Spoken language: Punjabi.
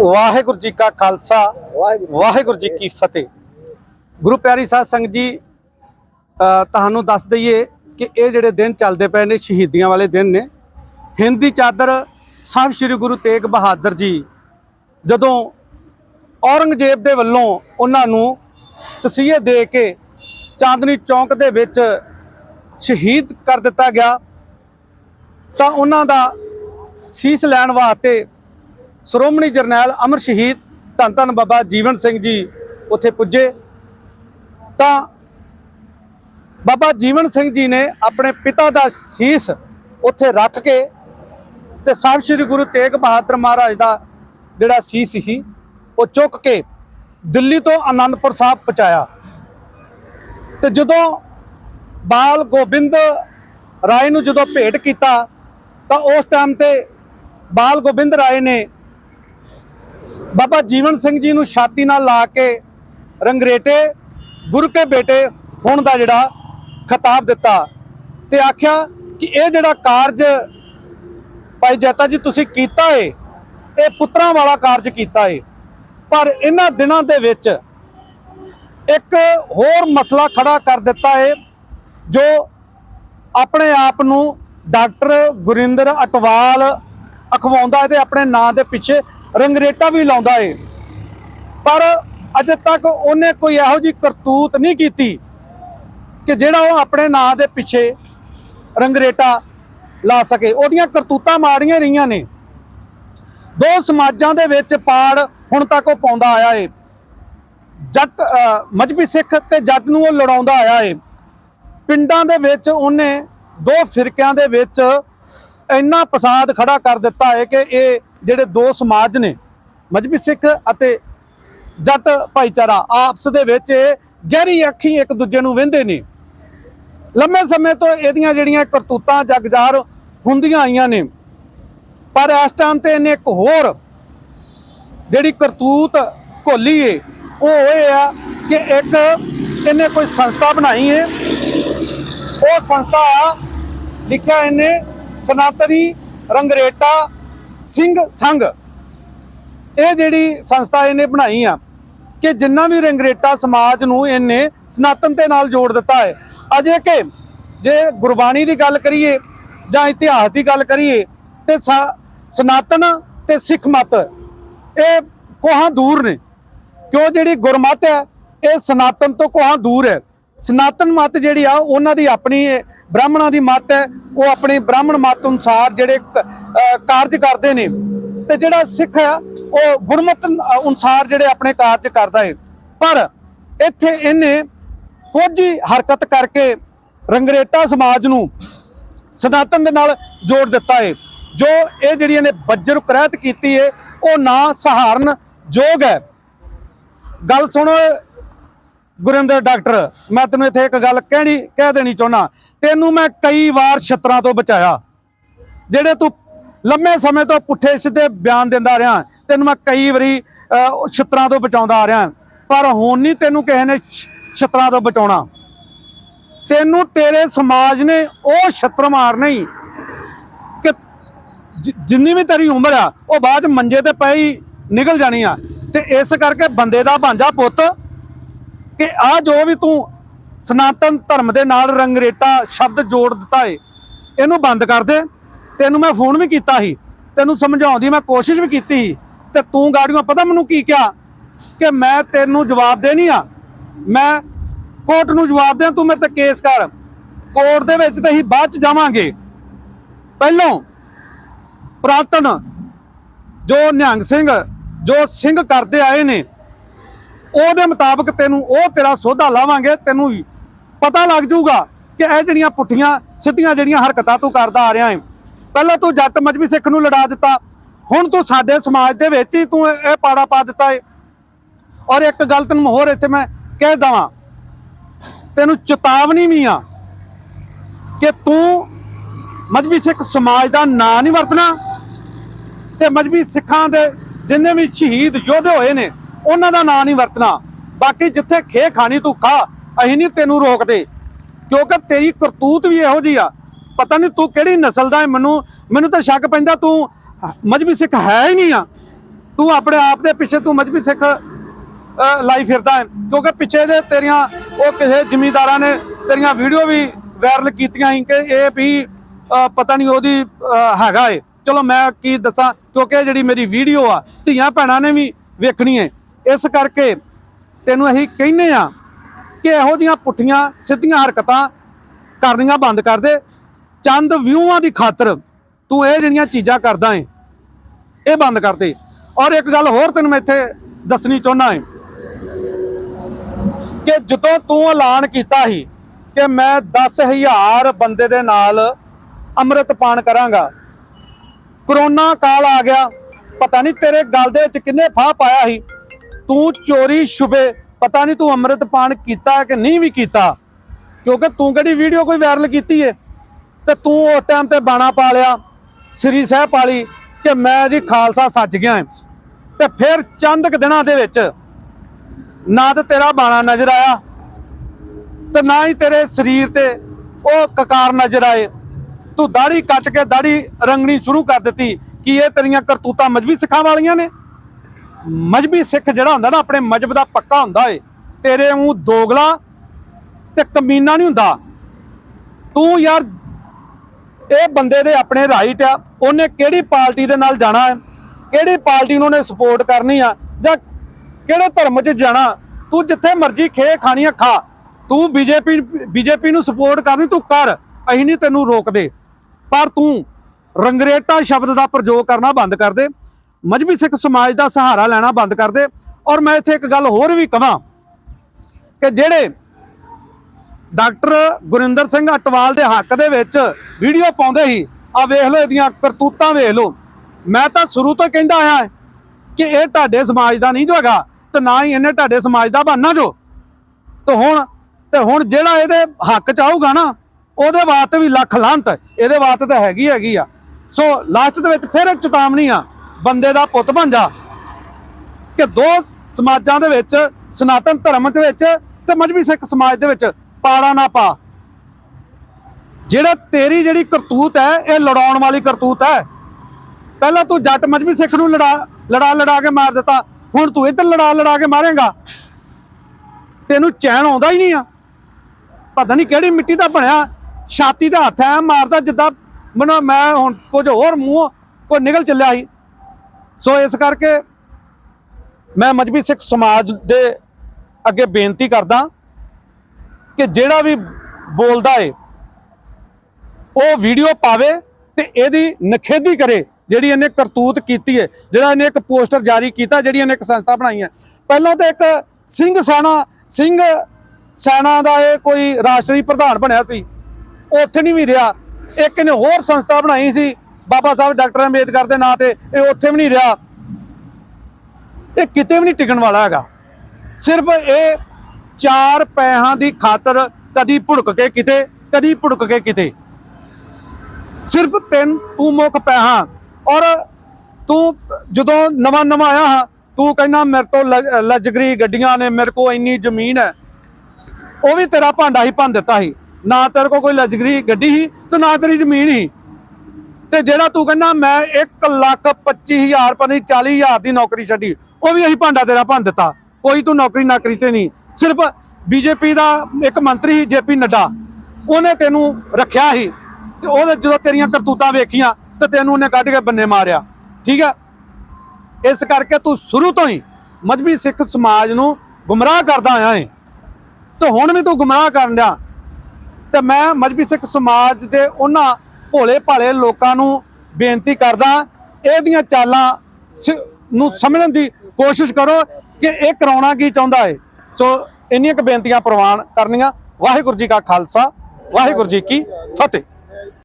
ਵਾਹਿਗੁਰੂ ਜੀ ਕਾ ਖਾਲਸਾ ਵਾਹਿਗੁਰੂ ਜੀ ਕੀ ਫਤਿਹ। ਗੁਰੂ ਪਿਆਰੀ ਸਾਧ ਸੰਗਤ ਜੀ ਤੁਹਾਨੂੰ ਦੱਸ ਦਈਏ ਕਿ ਇਹ ਜਿਹੜੇ ਦਿਨ ਚੱਲਦੇ ਪਏ ਨੇ ਸ਼ਹੀਦੀਆਂ ਵਾਲੇ ਦਿਨ ਨੇ। ਹਿੰਦ ਚਾਦਰ ਸਾਹਿਬ ਸ੍ਰੀ ਗੁਰੂ ਤੇਗ ਬਹਾਦਰ ਜੀ ਜਦੋਂ ਔਰੰਗਜ਼ੇਬ ਦੇ ਵੱਲੋਂ ਉਹਨਾਂ ਨੂੰ ਤਸੀਹੇ ਦੇ ਕੇ ਚਾਂਦਨੀ ਚੌਂਕ ਦੇ ਵਿੱਚ ਸ਼ਹੀਦ ਕਰ ਦਿੱਤਾ ਗਿਆ ਤਾਂ ਉਹਨਾਂ ਦਾ ਸੀਸ ਲੈਣ ਵਾਸਤੇ ਸ਼੍ਰੋਮਣੀ ਜਰਨੈਲ ਅਮਰ ਸ਼ਹੀਦ ਧੰਨ ਧੰਨ ਬਾਬਾ ਜੀਵਨ ਸਿੰਘ ਜੀ ਉੱਥੇ ਪੁੱਜੇ। ਤਾਂ ਬਾਬਾ ਜੀਵਨ ਸਿੰਘ ਜੀ ਨੇ ਆਪਣੇ ਪਿਤਾ ਦਾ ਸੀਸ ਉੱਥੇ ਰੱਖ ਕੇ ਤੇ ਸਾਹਿਬ ਸ੍ਰੀ ਗੁਰੂ ਤੇਗ ਬਹਾਦਰ ਮਹਾਰਾਜ ਦਾ ਜਿਹੜਾ ਸੀਸ ਸੀ, ਉਹ ਚੁੱਕ ਕੇ ਦਿੱਲੀ ਤੋਂ ਆਨੰਦਪੁਰ ਸਾਹਿਬ ਪਹੁੰਚਾਇਆ। ਤੇ ਜਦੋਂ ਬਾਲ ਗੋਬਿੰਦ ਰਾਏ ਨੂੰ ਜਦੋਂ ਭੇਟ ਕੀਤਾ, ਤਾਂ ਉਸ ਟਾਈਮ ਤੇ ਬਾਲ ਗੋਬਿੰਦ ਰਾਏ ਨੇ ਬਾਬਾ ਜੀਵਨ ਸਿੰਘ ਜੀ ਨੂੰ ਛਾਤੀ ਨਾਲ ਲਾ ਕੇ ਰੰਗਰੇਟੇ ਗੁਰੂ ਕੇ ਬੇਟੇ ਹੋਣ ਦਾ ਜਿਹੜਾ ਖਿਤਾਬ ਦਿੱਤਾ ਤੇ ਆਖਿਆ ਕਿ ਇਹ ਜਿਹੜਾ ਕਾਰਜ ਭਾਈ ਜੈਤਾ ਜੀ ਤੁਸੀਂ ਕੀਤਾ ਏ, ਇਹ ਪੁੱਤਰਾਂ ਵਾਲਾ ਕਾਰਜ ਕੀਤਾ ਏ। ਪਰ ਇਹਨਾਂ ਦਿਨਾਂ ਦੇ ਵਿੱਚ ਇੱਕ ਹੋਰ ਮਸਲਾ ਖੜਾ ਕਰ ਦਿੱਤਾ ਏ, ਜੋ ਆਪਣੇ ਆਪ ਨੂੰ ਡਾਕਟਰ ਗੁਰਿੰਦਰ ਅਟਵਾਲ ਅਖਵਾਉਂਦਾ ਹੈ ਤੇ ਆਪਣੇ ਨਾਂ ਦੇ ਪਿੱਛੇ ਰੰਗਰੇਟਾ ਵੀ ਲਾਉਂਦਾ ਏ। ਪਰ ਅਜੇ ਤੱਕ ਉਹਨੇ ਕੋਈ ਇਹੋ ਜੀ ਕਰਤੂਤ ਨਹੀਂ ਕੀਤੀ ਕਿ ਜਿਹੜਾ ਉਹ ਆਪਣੇ ਨਾਂ ਦੇ ਪਿੱਛੇ ਰੰਗਰੇਟਾ ਲਾ ਸਕੇ। ਉਹਦੀਆਂ ਕਰਤੂਤਾਂ ਮਾੜੀਆਂ ਰਹੀਆਂ ਨੇ। ਦੋ ਸਮਾਜਾਂ ਦੇ ਵਿੱਚ ਪਾੜ ਹੁਣ ਤੱਕ ਉਹ ਪਾਉਂਦਾ ਆਇਆ ਏ। ਜੱਟ ਅ, ਮਜਬੀ ਸਿੱਖ ਤੇ ਜੱਟ ਨੂੰ ਉਹ ਲੜਾਉਂਦਾ ਆਇਆ ਏ। ਪਿੰਡਾਂ ਦੇ ਵਿੱਚ ਉਹਨੇ ਦੋ ਫਿਰਕਿਆਂ ਦੇ ਵਿੱਚ ਇੰਨਾ ਫਸਾਦ ਖੜਾ ਕਰ ਦਿੱਤਾ ਹੈ ਕਿ ਇਹ ਜਿਹੜੇ ਦੋ ਸਮਾਜ ਨੇ, ਮਜਬੀ ਸਿੱਖ ਅਤੇ ਜੱਟ ਭਾਈਚਾਰਾ, ਆਪਸ ਦੇ ਵਿੱਚ ਗਹਿਰੀ ਅੱਖੀ ਇੱਕ ਦੂਜੇ ਨੂੰ ਵਹਿੰਦੇ ਨੇ। ਲੰਮੇ ਸਮੇਂ ਤੋਂ ਇਹਦੀਆਂ ਜਿਹੜੀਆਂ ਕਰਤੂਤਾਂ ਜਗਜਾਰ ਹੁੰਦੀਆਂ ਆਈਆਂ ਨੇ, ਪਰ ਇਸ ਟਾਈਮ ਤੇ ਇਹਨੇ ਇੱਕ ਹੋਰ ਜਿਹੜੀ ਕਰਤੂਤ ਘੋਲੀ ਏ, ਉਹ ਇਹ ਆ ਕਿ ਇੱਕ ਇਹਨੇ ਕੋਈ ਸੰਸਥਾ ਬਣਾਈ ਏ। ਉਹ ਸੰਸਥਾ, ਲਿਖਿਆ ਇਹਨੇ ਸਨਾਤਨੀ ਰੰਗਰੇਟਾ ਸਿੰਘ ਸੰਘ। ਇਹ ਜਿਹੜੀ ਸੰਸਥਾ ਇਹਨੇ ਬਣਾਈ ਆ ਕਿ ਜਿੰਨਾ ਵੀ ਰੰਗਰੇਟਾ ਸਮਾਜ ਨੂੰ ਇਹਨੇ ਸਨਾਤਨ ਦੇ ਨਾਲ ਜੋੜ ਦਿੱਤਾ ਹੈ। ਅਜੇ ਕਿ ਜੇ ਗੁਰਬਾਣੀ ਦੀ ਗੱਲ ਕਰੀਏ ਜਾਂ ਇਤਿਹਾਸ ਦੀ ਗੱਲ ਕਰੀਏ ਤੇ ਸ- ਸਨਾਤਨ ਤੇ ਸਿੱਖ ਮਤ ਇਹ ਕੋਹਾਂ ਦੂਰ ਨੇ। ਕਿਉਂ ਜਿਹੜੀ ਗੁਰਮਤ ਹੈ, ਇਹ ਸਨਾਤਨ ਤੋਂ ਕੋਹਾਂ ਦੂਰ ਹੈ। ਸਨਾਤਨ ਮਤ ਜਿਹੜੀ ਆ, ਉਹਨਾਂ ਦੀ ਆਪਣੀ ਬ੍ਰਾਹਮਣਾਂ ਦੀ ਮੱਤ ਹੈ, ਉਹ ਆਪਣੀ ਬ੍ਰਾਹਮਣ ਮੱਤ ਅਨੁਸਾਰ ਜਿਹੜੇ ਕਾਰਜ ਕਰਦੇ ਨੇ। ਤੇ ਜਿਹੜਾ ਸਿੱਖ ਹੈ, ਉਹ ਗੁਰਮਤ ਅਨੁਸਾਰ ਜਿਹੜੇ ਆਪਣੇ ਕਾਰਜ ਕਰਦਾ ਹੈ ਪਰ ਇੱਥੇ ਇਹਨੇ ਕੁਝ ਹੀ ਹਰਕਤ ਕਰਕੇ ਰੰਗਰੇਟਾ ਸਮਾਜ ਨੂੰ ਸਨਾਤਨ ਦੇ ਨਾਲ ਜੋੜ ਦਿੱਤਾ ਹੈ ਜੋ ਇਹ ਜਿਹੜੀ ਇਹਨੇ ਬੱਜਰ ਕਰਹਿਤ ਕੀਤੀ ਹੈ ਉਹ ਨਾ ਸਹਾਰਨ ਯੋਗ ਹੈ। ਗੱਲ ਸੁਣੋ ਗੁਰਿੰਦਰ ਡਾਕਟਰ, ਮੈਂ ਤੈਨੂੰ ਇੱਥੇ ਇੱਕ ਗੱਲ ਕਹਿਣੀ, ਕਹਿ ਦੇਣੀ ਚਾਹੁੰਦਾ ਤੈਨੂੰ ਮੈਂ ਕਈ ਵਾਰ ਛਤਰਾਂ ਤੋਂ ਬਚਾਇਆ। ਜਿਹੜੇ ਤੂੰ ਲੰਮੇ ਸਮੇਂ ਤੋਂ ਪੁੱਠੇ ਸਿੱਧੇ ਬਿਆਨ ਦਿੰਦਾ ਰਿਹਾ ਤੈਨੂੰ ਮੈਂ ਕਈ ਵਾਰੀ ਅਹ, ਛਤਰਾਂ ਤੋਂ ਬਚਾਉਂਦਾ ਆ ਰਿਹਾ। ਪਰ ਹੁਣ ਨਹੀਂ ਤੈਨੂੰ ਕਿਸੇ ਨੇ ਛ- ਛਤਰਾਂ ਤੋਂ ਬਚਾਉਣਾ। ਤੈਨੂੰ ਤੇਰੇ ਸਮਾਜ ਨੇ ਉਹ ਛਤਰ ਮਾਰਨਾ ਹੀ ਕਿ ਜਿੰਨੀ ਵੀ ਤੇਰੀ ਉਮਰ ਆ ਉਹ ਬਾਅਦ ਚ ਮੰਜੇ ਤੇ ਪਈ ਨਿਕਲ ਜਾਣੀ ਆ। ਤੇ ਇਸ ਕਰਕੇ ਬੰਦੇ ਦਾ ਭਾਂਜਾ ਪੁੱਤ ਕਿ ਆ ਜੋ ਵੀ ਤੂੰ ਸਨਾਤਨ ਧਰਮ ਦੇ ਨਾਲ ਰੰਗਰੇਟਾ ਸ਼ਬਦ ਜੋੜ ਦਿੱਤਾ ਏ। ਇਹਨੂੰ ਬੰਦ ਕਰ ਦੇ। ਤੈਨੂੰ ਮੈਂ ਫੋਨ ਵੀ ਕੀਤਾ ਸੀ। ਤੈਨੂੰ ਸਮਝਾਉਣ ਦੀ ਮੈਂ ਕੋਸ਼ਿਸ਼ ਵੀ ਕੀਤੀ ਸੀ। ਤੇ ਤੂੰ ਗਾੜੀਆਂ, ਪਤਾ ਮੈਨੂੰ ਕੀ ਕਿਹਾ? ਕਿ ਮੈਂ ਤੈਨੂੰ ਜਵਾਬ ਦੇਣੀ ਆ। ਮੈਂ ਕੋਰਟ ਨੂੰ ਜਵਾਬ ਦਿਆਂ, ਤੂੰ ਮੇਰੇ ਤੇ ਕੇਸ ਕਰ। ਕੋਰਟ ਦੇ ਵਿੱਚ ਤੇ ਅਸੀਂ ਬਾਅਦ ਚ ਜਾਵਾਂਗੇ। ਪਹਿਲੋਂ ਪ੍ਰਾਤਨ, ਜੋ ਨਿਹੰਗ ਸਿੰਘ, ਜੋ ਸਿੰਘ ਕਰਦੇ ਆਏ ਨੇ ਉਹਦੇ ਮੁਤਾਬਕ ਤੈਨੂੰ ਉਹ ਤੇਰਾ ਸੋਧਾ ਲਾਵਾਂਗੇ, ਤੈਨੂੰ ਪਤਾ ਲੱਗ ਜਾਊਗਾ ਕਿ ਇਹ ਜਿਹੜੀਆਂ ਪੁੱਠੀਆਂ, ਸਿੱਧੀਆਂ ਜਿਹੜੀਆਂ ਹਰਕਤਾਂ ਤੂੰ ਕਰਦਾ ਆ ਰਿਹਾ ਹੈ ਪਹਿਲਾਂ ਤੂੰ ਜੱਟ ਮਜਬੀ ਸਿੱਖ ਨੂੰ ਲੜਾ ਦਿੱਤਾ, ਹੁਣ ਤੂੰ ਸਾਡੇ ਸਮਾਜ ਦੇ ਵਿੱਚ ਹੀ ਤੂੰ ਇਹ ਪਾੜਾ ਪਾ ਦਿੱਤਾ ਹੈ ਔਰ ਇੱਕ ਗੱਲ ਤੈਨੂੰ ਹੋਰ ਇੱਥੇ ਮੈਂ ਕਹਿ ਦਵਾਂ, ਤੈਨੂੰ ਚੇਤਾਵਨੀ ਵੀ ਆ ਕਿ ਤੂੰ ਮਜਬੀ ਸਿੱਖ ਸਮਾਜ ਦਾ ਨਾਂ ਨਹੀਂ ਵਰਤਣਾ ਤੇ ਮਜਬੀ ਸਿੱਖਾਂ ਦੇ ਜਿੰਨੇ ਵੀ ਸ਼ਹੀਦ ਯੋਧੇ ਹੋਏ ਨੇ ਉਹਨਾਂ ਦਾ ਨਾਂ ਨਹੀਂ ਵਰਤਣਾ। ਬਾਕੀ ਜਿੱਥੇ ਖੇ ਖਾਣੀ ਤੂੰ ਖਾ, ਅਸੀਂ ਨਹੀਂ ਤੈਨੂੰ ਰੋਕਦੇ। ਕਿਉਂਕਿ ਤੇਰੀ ਕਰਤੂਤ ਵੀ ਇਹੋ ਜੀ ਆ। ਪਤਾ ਨਹੀਂ ਤੂੰ ਕਿਹੜੀ ਨਸਲ ਦਾ ਹੈ ਮੈਨੂੰ ਮੈਨੂੰ ਤਾਂ ਸ਼ੱਕ ਪੈਂਦਾ ਤੂੰ ਮਜਬੀ ਸਿੱਖ ਹੈ ਹੀ ਨਹੀਂ ਆ। ਤੂੰ ਆਪਣੇ ਆਪ ਦੇ ਪਿੱਛੇ ਤੂੰ ਮਜਬੀ ਸਿੱਖ ਲਾਈ ਫਿਰਦਾ ਹੈ ਕਿਉਂਕਿ ਪਿੱਛੇ ਦੇ ਤੇਰੀਆਂ, ਉਹ ਕਿਸੇ ਜ਼ਿਮੀਂਦਾਰਾਂ ਨੇ ਤੇਰੀਆਂ ਵੀਡੀਓ ਵੀ ਵਾਇਰਲ ਕੀਤੀਆਂ ਸੀ ਕਿ ਇਹ ਵੀ ਪਤਾ ਨਹੀਂ ਉਹਦੀ ਹੈਗਾ ਏ। ਚਲੋ ਮੈਂ ਕੀ ਦੱਸਾਂ, ਕਿਉਂਕਿ ਇਹ ਜਿਹੜੀ ਮੇਰੀ ਵੀਡੀਓ ਆ, ਧੀਆਂ ਭੈਣਾਂ ਨੇ ਵੀ ਵੇਖਣੀ ਹੈ ਇਸ ਕਰਕੇ ਤੈਨੂੰ ਅਸੀਂ ਕਹਿੰਨੇ ਆ ਕਿ ਇਹੋ ਜੀਆਂ ਪੁੱਠੀਆਂ, ਸਿੱਧੀਆਂ ਹਰਕਤਾਂ ਕਰਨੀਆਂ ਬੰਦ ਕਰ ਦੇ। ਚੰਦ ਵਿਊਆਂ ਦੀ ਖਾਤਰ ਤੂੰ ਇਹ ਜਿਹੜੀਆਂ ਚੀਜ਼ਾਂ ਕਰਦਾ ਏ, ਇਹ ਬੰਦ ਕਰ ਦੇ। ਔਰ ਇੱਕ ਗੱਲ ਹੋਰ ਤੈਨੂੰ ਮੈਂ ਇੱਥੇ ਦੱਸਣੀ ਚਾਹੁੰਦਾ ਏ ਕਿ ਜਦੋਂ ਤੂੰ ਐਲਾਨ ਕੀਤਾ ਸੀ ਕਿ ਮੈਂ 10000 ਬੰਦੇ ਦੇ ਨਾਲ ਅੰਮ੍ਰਿਤ ਪਾਨ ਕਰਾਂਗਾ, ਕਰੋਨਾ ਕਾਲ ਆ ਗਿਆ, ਪਤਾ ਨਹੀਂ ਤੇਰੇ ਗੱਲ ਦੇ ਵਿੱਚ ਕਿੰਨੇ ਫਾਹ ਪਾਇਆ ਸੀ। ਤੂੰ ਚੋਰੀ ਛੁਪੇ, ਪਤਾ ਨਹੀਂ ਤੂੰ ਅੰਮ੍ਰਿਤ ਪਾਨ ਕੀਤਾ ਕਿ ਨਹੀਂ ਵੀ ਕੀਤਾ। ਕਿਉਂਕਿ ਤੂੰ ਕਿਹੜੀ ਵੀਡੀਓ ਕੋਈ ਵਾਇਰਲ ਕੀਤੀ ਏ? ਤੇ ਤੂੰ ਉਸ ਟਾਈਮ ਤੇ ਬਾਣਾ ਪਾ ਲਿਆ, ਸ੍ਰੀ ਸਾਹਿਬ ਪਾਲੀ ਕਿ ਮੈਂ ਜੀ ਖਾਲਸਾ ਸੱਜ ਗਿਆ ਏ। ਤੇ ਫਿਰ ਚੰਦ ਕੁ ਦਿਨਾਂ ਦੇ ਵਿੱਚ ਨਾ ਤੇ ਤੇਰਾ ਬਾਣਾ ਨਜ਼ਰ ਆਇਆ, ਤੇ ਨਾ ਹੀ ਤੇਰੇ ਸਰੀਰ ਤੇ ਉਹ ਕਕਾਰ ਨਜ਼ਰ ਆਏ। ਤੂੰ ਦਾੜੀ ਕੱਟ ਕੇ ਦਾੜੀ ਰੰਗਣੀ ਸ਼ੁਰੂ ਕਰ ਦਿੱਤੀ, ਕਿ ਇਹ ਤੇਰੀਆਂ ਕਰਤੂਤਾਂ ਮਜਬੀ ਸਿੱਖਾਂ ਵਾਲੀਆਂ ਨੇ? ਮਜਬੀ ਸਿੱਖ ਜਿਹੜਾ ਹੁੰਦਾ ਨਾ, ਆਪਣੇ ਮਜਬ ਦਾ ਪੱਕਾ ਹੁੰਦਾ ਏ। ਤੇਰੇ ਮੂੰਹ ਦੋਗਲਾ ਤੇ ਕਮੀਨਾ ਨਹੀਂ ਹੁੰਦਾ। ਤੂੰ ਯਾਰ, ਇਹ ਬੰਦੇ ਦੇ ਆਪਣੇ ਰਾਈਟ ਆ। ਉਹਨੇ ਕਿਹੜੀ ਪਾਰਟੀ ਦੇ ਨਾਲ ਜਾਣਾ ਹੈ? ਕਿਹੜੀ ਪਾਰਟੀ ਨੂੰ ਉਹਨੇ ਸਪੋਰਟ ਕਰਨੀ ਆ? ਜਾਂ ਕਿਹੜੇ ਧਰਮ 'ਚ ਜਾਣਾ? ਤੂੰ ਜਿੱਥੇ ਮਰਜ਼ੀ ਖੇ ਖਾਣੀਆਂ ਖਾ। ਤੂੰ ਬੀਜੇਪੀ ਬੀਜੇਪੀ ਨੂੰ ਸਪੋਰਟ ਕਰਨੀ, ਤੂੰ ਕਰ। ਅਸੀਂ ਨਹੀਂ ਤੈਨੂੰ ਰੋਕਦੇ। ਪਰ ਤੂੰ ਰੰਗਰੇਟਾ ਸ਼ਬਦ ਦਾ ਪ੍ਰਯੋਗ ਕਰਨਾ ਬੰਦ ਕਰ ਦੇ। ਮਜਬੀ ਸਿੱਖ ਸਮਾਜ ਦਾ ਸਹਾਰਾ ਲੈਣਾ ਬੰਦ ਕਰ ਦੇ। ਔਰ ਮੈਂ ਇੱਥੇ ਇੱਕ ਗੱਲ ਹੋਰ ਵੀ ਕਹਾਂ ਕਿ ਜਿਹੜੇ ਡਾਕਟਰ ਗੁਰਿੰਦਰ ਸਿੰਘ ਅਟਵਾਲ ਦੇ ਹੱਕ ਦੇ ਵਿੱਚ ਵੀਡੀਓ ਪਾਉਂਦੇ ਸੀ ਆ ਵੇਖ ਲਓ ਇਹਦੀਆਂ ਕਰਤੂਤਾਂ ਵੇਖ ਲਓ। ਮੈਂ ਤਾਂ ਸ਼ੁਰੂ ਤੋਂ ਕਹਿੰਦਾ ਆਇਆ ਕਿ ਇਹ ਤੁਹਾਡੇ ਸਮਾਜ ਦਾ ਨਹੀਂ ਜੋ ਹੈਗਾ, ਤੇ ਨਾ ਹੀ ਇਹਨੇ ਤੁਹਾਡੇ ਸਮਾਜ ਦਾ ਬਣਨਾ ਜੋ। ਤੇ ਹੁਣ ਤੇ ਹੁਣ ਜਿਹੜਾ ਇਹਦੇ ਹੱਕ ਚ ਆਊਗਾ ਨਾ, ਉਹਦੇ ਵਾਸਤੇ ਵੀ ਲੱਖ ਲਾਂਤ, ਇਹਦੇ ਵਾਸਤੇ ਤਾਂ ਹੈਗੀ ਹੈਗੀ ਆ। ਸੋ ਲਾਸਟ ਦੇ ਵਿੱਚ ਫਿਰ ਇੱਕ ਚੇਤਾਵਨੀ ਆ ਬੰਦੇ ਦਾ ਪੁੱਤ ਬਣ ਜਾ। ਕਿ ਦੋ ਸਮਾਜਾਂ ਦੇ ਵਿੱਚ, ਸਨਾਤਨ ਧਰਮ ਦੇ ਵਿੱਚ ਤੇ ਮਜਬੀ ਸਿੱਖ ਸਮਾਜ ਦੇ ਵਿੱਚ ਪਾੜਾ ਨਾ ਪਾ। ਜਿਹੜਾ ਤੇਰੀ ਜਿਹੜੀ ਕਰਤੂਤ ਹੈ, ਇਹ ਲੜਾਉਣ ਵਾਲੀ ਕਰਤੂਤ ਹੈ। ਪਹਿਲਾਂ ਤੂੰ ਜੱਟ ਮਜਬੀ ਸਿੱਖ ਨੂੰ ਲੜਾ ਲੜਾ ਲੜਾ ਕੇ ਮਾਰ ਦਿੱਤਾ। ਹੁਣ ਤੂੰ ਇੱਧਰ ਲੜਾ ਲੜਾ ਕੇ ਮਾਰੇਂਗਾ। ਤੈਨੂੰ ਚੈਨ ਆਉਂਦਾ ਹੀ ਨਹੀਂ ਆ। ਪਤਾ ਨਹੀਂ ਕਿਹੜੀ ਮਿੱਟੀ ਦਾ ਬਣਿਆ। ਛਾਤੀ ਦਾ ਹੱਥ ਐ ਮਾਰਦਾ ਜਿੱਦਾਂ ਮੈਨੂੰ ਮੈਂ ਹੁਣ ਕੁਝ ਹੋਰ ਮੂੰਹ ਕੋ ਨਿਕਲ ਚੱਲਿਆ ਸੀ। ਸੋ ਇਸ ਕਰਕੇ ਮੈਂ ਮਜਬੀ ਸਿੱਖ ਸਮਾਜ ਦੇ ਅੱਗੇ ਬੇਨਤੀ ਕਰਦਾ ਕਿ ਜਿਹੜਾ ਵੀ ਬੋਲਦਾ ਏ, ਉਹ ਵੀਡੀਓ ਪਾਵੇ ਤੇ ਇਹਦੀ ਨਖੇਦੀ ਕਰੇ, ਜਿਹੜੀ ਇਹਨੇ ਕਰਤੂਤ ਕੀਤੀ ਹੈ ਜਿਹੜਾ ਇਹਨੇ ਇੱਕ ਪੋਸਟਰ ਜਾਰੀ ਕੀਤਾ, ਜਿਹੜੀ ਇਹਨੇ ਇੱਕ ਸੰਸਥਾ ਬਣਾਈ ਹੈ। ਪਹਿਲਾਂ ਤਾਂ ਇੱਕ ਸਿੰਘ ਸੈਨਾ ਸਿੰਘ ਸੈਨਾ ਦਾ ਇਹ ਕੋਈ ਰਾਸ਼ਟਰੀ ਪ੍ਰਧਾਨ ਬਣਿਆ ਸੀ ਉਹ ਉੱਥੇ ਨਹੀਂ ਵੀ ਰਿਹਾ। ਇੱਕ ਇਹਨੇ ਹੋਰ ਸੰਸਥਾ ਬਣਾਈ ਸੀ ਬਾਬਾ ਸਾਹਿਬ ਡਾਕਟਰ ਅੰਬੇਦਕਰ ਦੇ ਨਾਂ ਤੇ ਇਹ ਉੱਥੇ ਵੀ ਨਹੀਂ ਰਿਹਾ। ਇਹ ਕਿਤੇ ਵੀ ਨਹੀਂ ਟਿਕਣ ਵਾਲਾ ਹੈਗਾ। ਸਿਰਫ ਇਹ ਚਾਰ ਪੈਸਿਆਂ ਦੀ ਖਾਤਰ ਕਦੀ ਭੁੜਕ ਕੇ ਕਿਤੇ ਕਦੀ ਭੁੜਕ ਕੇ ਕਿਤੇ। ਸਿਰਫ ਤਿੰਨ ਤੂੰ ਮੁੱਖ ਪੈਸਾ। ਔਰ ਤੂੰ ਜਦੋਂ ਨਵਾਂ ਨਵਾਂ ਆਇਆ ਹਾਂ, ਤੂੰ ਕਹਿੰਦਾ ਮੇਰੇ ਤੋਂ ਲਜਗਰੀ ਗੱਡੀਆਂ ਨੇ ਮੇਰੇ ਕੋਲ ਇੰਨੀ ਜ਼ਮੀਨ ਹੈ। ਉਹ ਵੀ ਤੇਰਾ ਭਾਂਡਾ ਹੀ ਭੰਨ ਦਿੱਤਾ ਸੀ। ਨਾ ਤੇਰੇ ਕੋਲ ਕੋਈ ਲਜਗਰੀ ਗੱਡੀ ਸੀ ਤੇ ਨਾ ਤੇਰੀ ਜ਼ਮੀਨ ਸੀ। ਤੇ ਜਿਹੜਾ ਤੂੰ ਕਹਿੰਦਾ ਮੈਂ 1 ਲੱਖ 25000 ਪਤਾ ਨਹੀਂ 40000 ਦੀ ਨੌਕਰੀ ਛੱਡੀ, ਉਹ ਵੀ ਅਸੀਂ ਭਾਂਡਾ ਤੇਰਾ ਭੰਨ ਦਿੱਤਾ। ਕੋਈ ਤੂੰ ਨੌਕਰੀ ਨਾਕਰੀ ਤੇ ਨਹੀਂ। ਸਿਰਫ ਬੀਜੇਪੀ ਦਾ ਇੱਕ ਮੰਤਰੀ ਜੇਪੀ ਨੱਡਾ। ਉਹਨੇ ਤੈਨੂੰ ਰੱਖਿਆ ਸੀ। ਤੇ ਉਹਦੇ ਜਦੋਂ ਤੇਰੀਆਂ ਕਰਤੂਤਾਂ ਵੇਖੀਆਂ, ਤੇ ਤੈਨੂੰ ਉਹਨੇ ਕੱਢ ਕੇ ਬੰਨੇ ਮਾਰਿਆ। ਠੀਕ ਹੈ? ਇਸ ਕਰਕੇ ਤੂੰ ਸ਼ੁਰੂ ਤੋਂ ਹੀ ਮਜਬੀ ਸਿੱਖ ਸਮਾਜ ਨੂੰ ਗੁੰਮਰਾਹ ਕਰਦਾ ਆਇਆ ਹੈ। ਤੇ ਹੁਣ ਵੀ ਤੂੰ ਗੁੰਮਰਾਹ ਕਰਨ ਡਿਆ। ਤੇ ਮੈਂ ਮਜਬੀ ਸਿੱਖ ਸਮਾਜ ਦੇ ਉਹਨਾਂ ਭੋਲੇ ਭਾਲੇ ਲੋਕਾਂ ਨੂੰ ਬੇਨਤੀ ਕਰਦਾ, ਇਹਦੀਆਂ ਚਾਲਾਂ ਸ- ਨੂੰ ਸਮਝਣ ਦੀ ਕੋਸ਼ਿਸ਼ ਕਰੋ ਕਿ ਇਹ ਕਰਾਉਣਾ ਕੀ ਚਾਹੁੰਦਾ ਹੈ ਸੋ, ਇੰਨੀਆਂ ਕੁ ਬੇਨਤੀਆਂ ਪ੍ਰਵਾਨ ਕਰਨੀਆਂ। ਵਾਹਿਗੁਰੂ ਜੀ ਕਾ ਖਾਲਸਾ, ਵਾਹਿਗੁਰੂ ਜੀ ਕੀ ਫਤਿਹ।